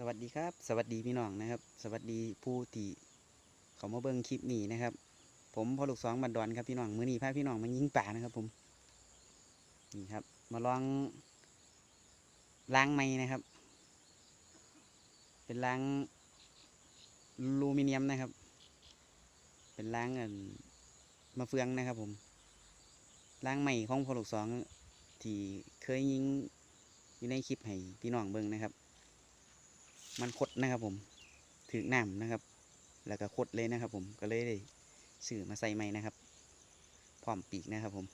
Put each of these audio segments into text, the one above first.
สวัสดีครับ สวัสดีพี่น้องนะครับ สวัสดีผู้ที่เขามาเบิ่งคลิปนี้นะครับ ผมพอลูกสองบันดอนครับพี่น้องมือนี้พาพี่น้องมายิงป่านะครับ ผมนี่ครับ มาลองล้างไม้นะครับ เป็นล้างลูมิเนียมนะครับ เป็นล้างอันมะเฟืองนะครับ ผมล้างไม้ของพอลูกสองที่เคยยิงอยู่ในคลิปให้พี่น้องเบิ่งนะครับ มันคดนะครับผมถึงน้ำนะครับ แล้วก็คดเลยนะครับ ผมก็เลยได้ซื้อมาใส่ใหม่นะครับ พร้อมปีกนะครับผม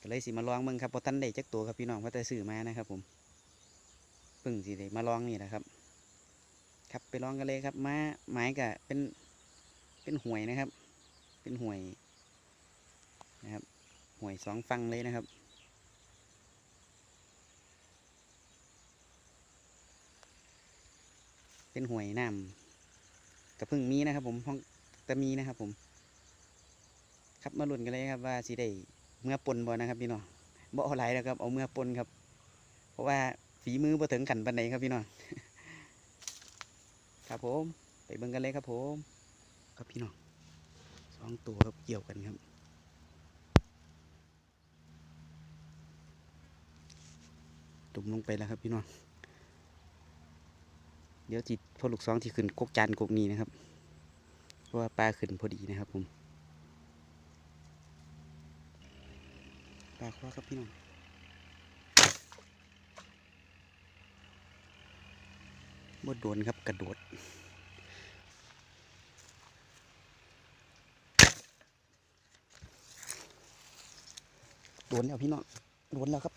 ก็เลยสิมาลองเบิ่งครับพอท่านได้จักตัวครับพี่น้องเพราะแต่อมานะครับ ผมเพิ่งสิได้มาลองนี่นะครับ ครับไปลองกันเลยครับมาไม้กะเป็นเป็นห่วยนะครับ เป็นห่วยนะครับห่วยสองฟังเลยนะครับ เป็นหวยน้ำกระพึ่งมีนะครับ ผมห้องตะมีนะครับ ผม ครับมาลุ้นกันเลยครับว่าสิได้เมื่อปนบ่นะครับพี่น้องบ่เอาไหลายแล้วครับ เอาเมื่อปนครับ เพราะว่าฝีมือบ่ถึงขันปันใดครับพี่น้องครับผม ไปเบิ่งกันเลยครับ ผม ครับพี่น้องสองตัวครับเกี่ยวกันครับตุ่มลงไปแล้วครับพี่น้อง เดี๋ยวจิตพอลูกสองที่ขึ้นกกจานกกนี้นะครับเพราะว่าปลาขึ้นพอดีนะครับผมปลาคว้าครับพี่น้องบดโดนครับกระโดดโดนแล้วพี่น้องโดนแล้วครับ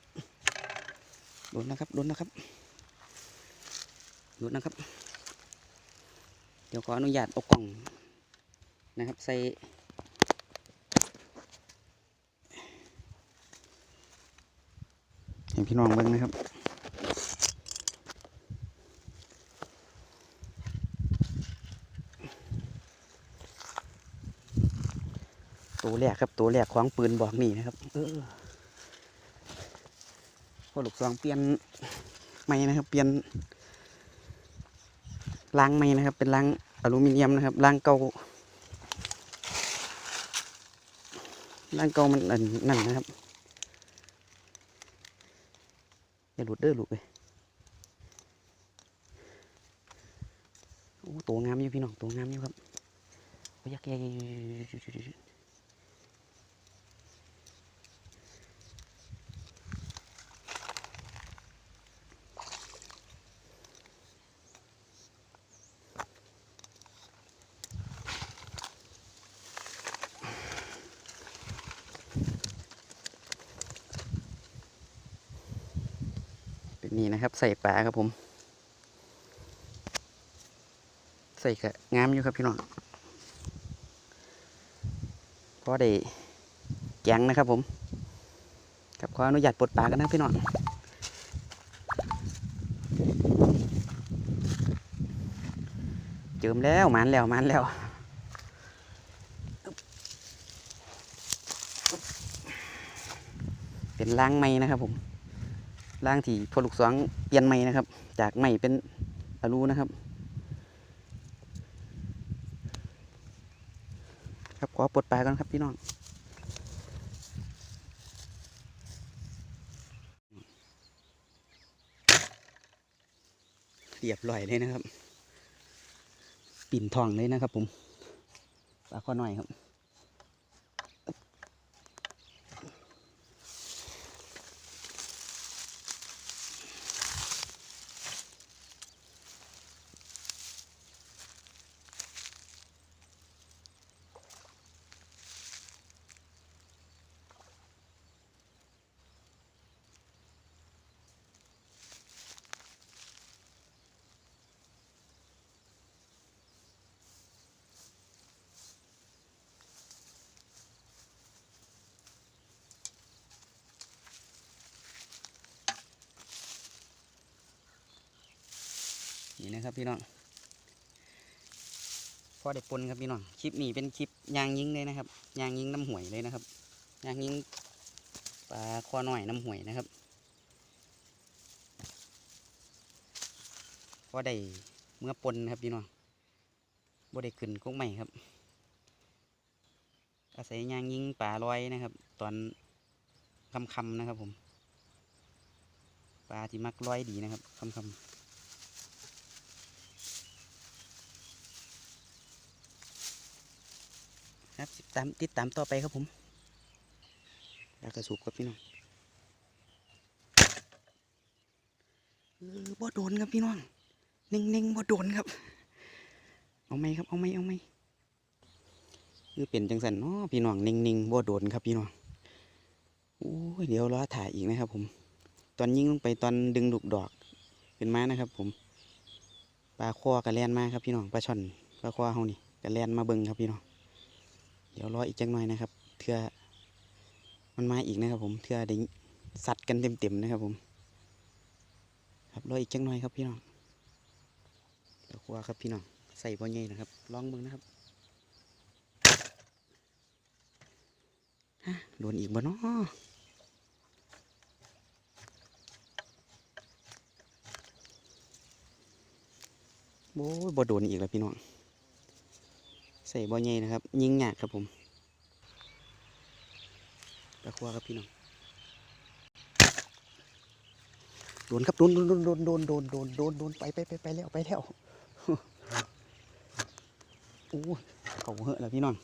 โดนแล้วครับโดนแล้วครับ ดนนะครับ เดี๋ยวขออนุญาตเอากล่องนะครับ ใส่ให้พี่น้องเบิ่งนะครับตัวแรกครับตัวแรกของปืนบอกนี่นะครับ เออพอลูกซองเปลี่ยนไม่นะครับ เปลี่ยน ล้างไม่นะครับ เป็นล้างอลูมิเนียมนะครับล้างเก่าล้างเก่ามันนั่นนะครับอย่าหลุดเด้อหลุดเลยโอ้ตัวงามอยู่พี่น้องตัวงามอยู่ครับโอ้ยยักษ์ใหญ่ นี่นะครับใส่ปลาครับผม ใส่กะงามอยู่ครับพี่น้องพอได้แกงนะครับผมกับขออนุญาตปลดปลากันนะพี่น้องเจิมแล้วมันแล้วมันแล้วเป็นล้างไม้นะครับผม ล่างที่พอลูกสองเปลี่ยนใหม่นะครับ จากใหม่เป็นอลูนะครับ ครับขอปลดปลากันครับพี่น้องเรียบร้อยเลยนะครับ ปิ่นทองเลยนะครับผมปลาข้อหน่อยครับ นะครับพี่น้องพอได้ปนครับพี่น้องคลิปนี้เป็นคลิปยางยิงเลยนะครับยางยิงน้ำหวยเลยนะครับยางยิงปลาคอหน่อยน้ำหวยนะครับพอได้เมื่อปนครับพี่น้องบ่ได้ขึ้นกุ้งใหม่ครับ อาศัยยางยิงป่าลอยนะครับ ตอนคำๆนะครับผมปลาที่มักลอยดีนะครับคำๆ ครับติดตามติดตามต่อไปครับผมปลากระสุบครับพี่น้องเออบ่โดนครับพี่น้องเน่งๆบ่โดนครับ เอาไหมครับเอาไหมเอาไหมคือเป็นจังสันเนาะพี่น้องเน่งๆบ่โดนครับพี่น้องโอ้ยเดี๋ยวรอถ่ายอีกนะครับ ผม ตอนยิงลงไปตอนดึงลูกดอกขึ้นมานะครับ ผมปลาคอกระแลนมาครับพี่น้องปลาช่อนปลาคอเฮานี่กระแลนมาเบิ่งครับพี่น้อง เดี๋ยวรออีกจังหน่อยนะครับเทื่อมันมาอีกนะครับ ผมเทื่อได้สัดกันเต็มๆนะครับ ผม ครับรออีกจังหน่อยครับพี่น้องปลาคอครับพี่น้องใส่บ่ใหญ่นะครับลองเบิ่งนะครับฮะโดนอีกบ่เนาะโอ้ยบ่โดนอีกแล้วพี่น้อง ใส่บ่อใหญ่นะครับ ยิงหยากครับผมตะครัวครับพี่น้องโดนครับโดนโดนโดนโดนโดนโดนโดนโดนไปไปไปไปแล้วไปแล้วโอ้เขาเหอะแล้วพี่น้อง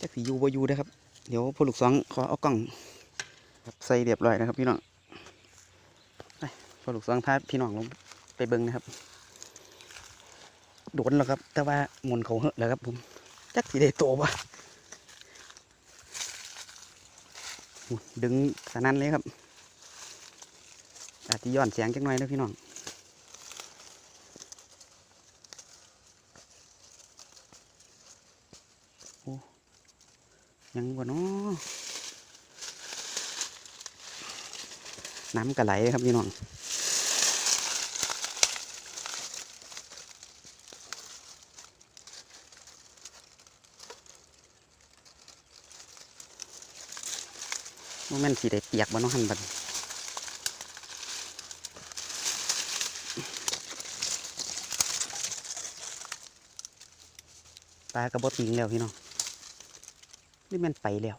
จะสียูบอยูนะครับ เดี๋ยวพอลูกสองขอเอากล่องใส่เรียบร้อยนะครับพี่น้องไปพอลูกสองพาพี่น้องลงไปเบิ้งนะครับ โดนแล้วครับ แต่ว่าหมุนเขาเหอะแล้วครับผมจักสีได้โตวะดึงสนั่นเลยครับ อาจจะย้อนเสียงจักหน่อยนะพี่น้องโอ้ยังบ่เนาะน้ำกระไหลครับพี่น้อง ม่นสีได้เปียกบ่น้องหันบัดนี้ปลากระบอกติงแล้วพี่น้องนี่ม่นไปแล้ว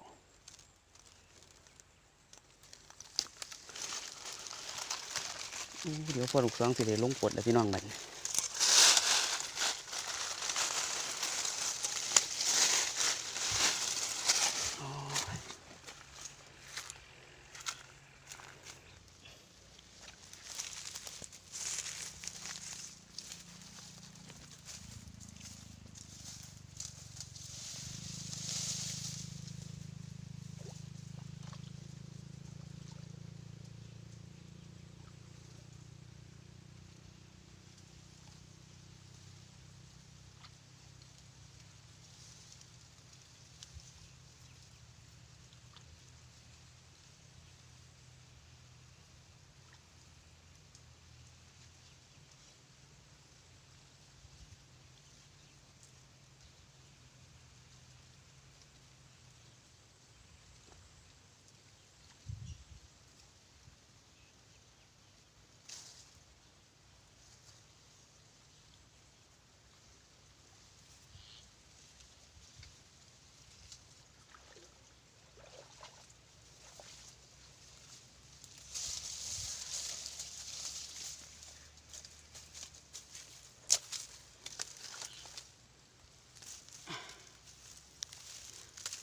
เดี๋ยวพอลูกสองสิได้ลงปลดแล้วพี่น้องบัดนี้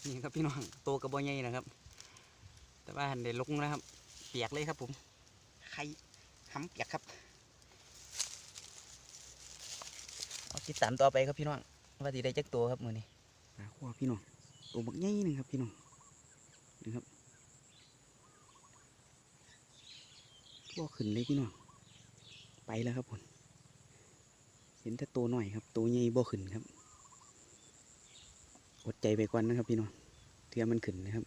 นี่ครับพี่น้องโตกระบอกใหญ่นะครับ แต่ว่าหันได้ลงนะครับ เปียกเลยครับผมไข่ห้ำเปียกครับเอาติดตามต่อไปครับพี่น้องว่าที่ได้จักตัวครับมือนี้ปลาขั้วพี่น้องตัวบักใหญ่นึงครับพี่น้องนี่ครับบ่ขึ้นเลยพี่น้องไปแล้วครับผมเห็นแต่ตัวหน่อยครับ ตัวใหญ่บ่ขึ้นครับ อดใจไปก่อนนะครับพี่น้องเทือมันขึ้นนะครับ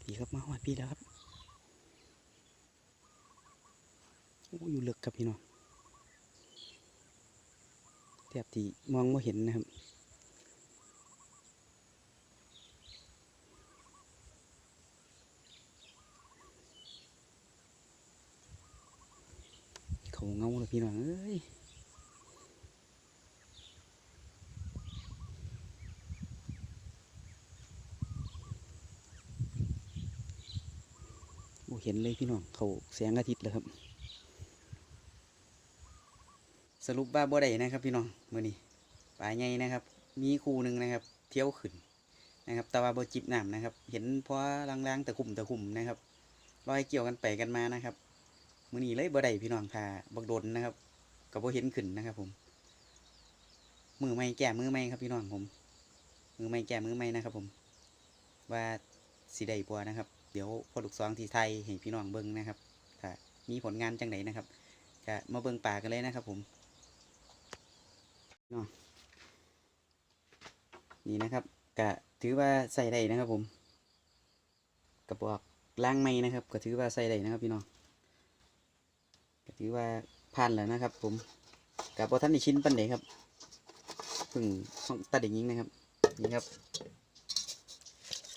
พี่ครับมาหอดพี่แล้วครับโอ้อยู่ลึกครับพี่น้องแทบที่มองไม่เห็นนะครับ เขาเงาเลยพี่น้องเอ้ยโอ้เห็นเลยพี่น้องเขาแสงอาทิตย์แล้วครับ สรุปว่าบ่ได้นะครับ พี่น้องมื้อนี้ปลาใหญ่นะครับ มีคู่หนึ่งนะครับ เที่ยวขึ้นนะครับต่ว่าบ่จิบน้ำนะครับ เห็นเพราะลางๆตะคุ่มตะคุ่มนะครับลอยเกี่ยวกันไปกันมานะครับ มื้อนี้เลยบ่ได้พี่น้องค่ะบักโดนนะครับก็บ่เห็นขึ้นนะครับ ผม มือไม่แก่มือไม่ครับพี่น้องผม มือไม่แก่มือไม่นะครับ ผม ว่าสิได้บัวนะครับ เดี๋ยวพอลูกซองทีไทยให้พี่น้องเบิ่งนะครับถ้ามีผลงานจังไดนนะครับก็มาเบิ่งป่ากันเลยนะครับ ผมเนาะนี่นะครับกะถือว่าใส่ได้นะครับ ผมกระบอกล้างไม้นะครับ ก็ถือว่าใส่ได้นะครับ พี่น้อง ก็ถือว่าผ่านแล้วนะครับ ผมกับบท่านในชิ้นปันเดครับเพิ่งห้องตัดอย่างนี้นะครับ นี่ครับ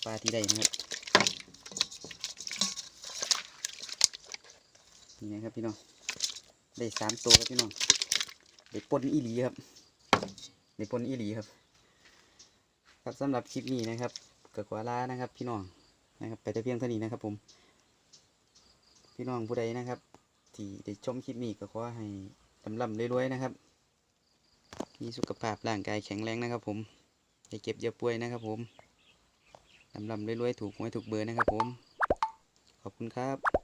ปลาที่ได้นะครับนี่นะครับพี่น้องได้สามตัวครับพี่น้องได้ปนอีหลีครับในปนอีหลีครับ ครับสำหรับคลิปนี้นะครับเกิดกว่าล้านะครับ พี่น้องนะครับ ไปแต่เพียงเท่านี้นะครับ ผม พี่น้องผู้ใดนะครับ ที่ได้ชมคลิปนี้ก็ขอให้ลำลำรวยๆนะครับ มีสุขภาพร่างกายแข็งแรงนะครับ ผมอย่าเก็บอย่าป่วยนะครับ ผมลำลำรวยๆถูกหวยถูกเบอร์นะครับ ผม ขอบคุณครับ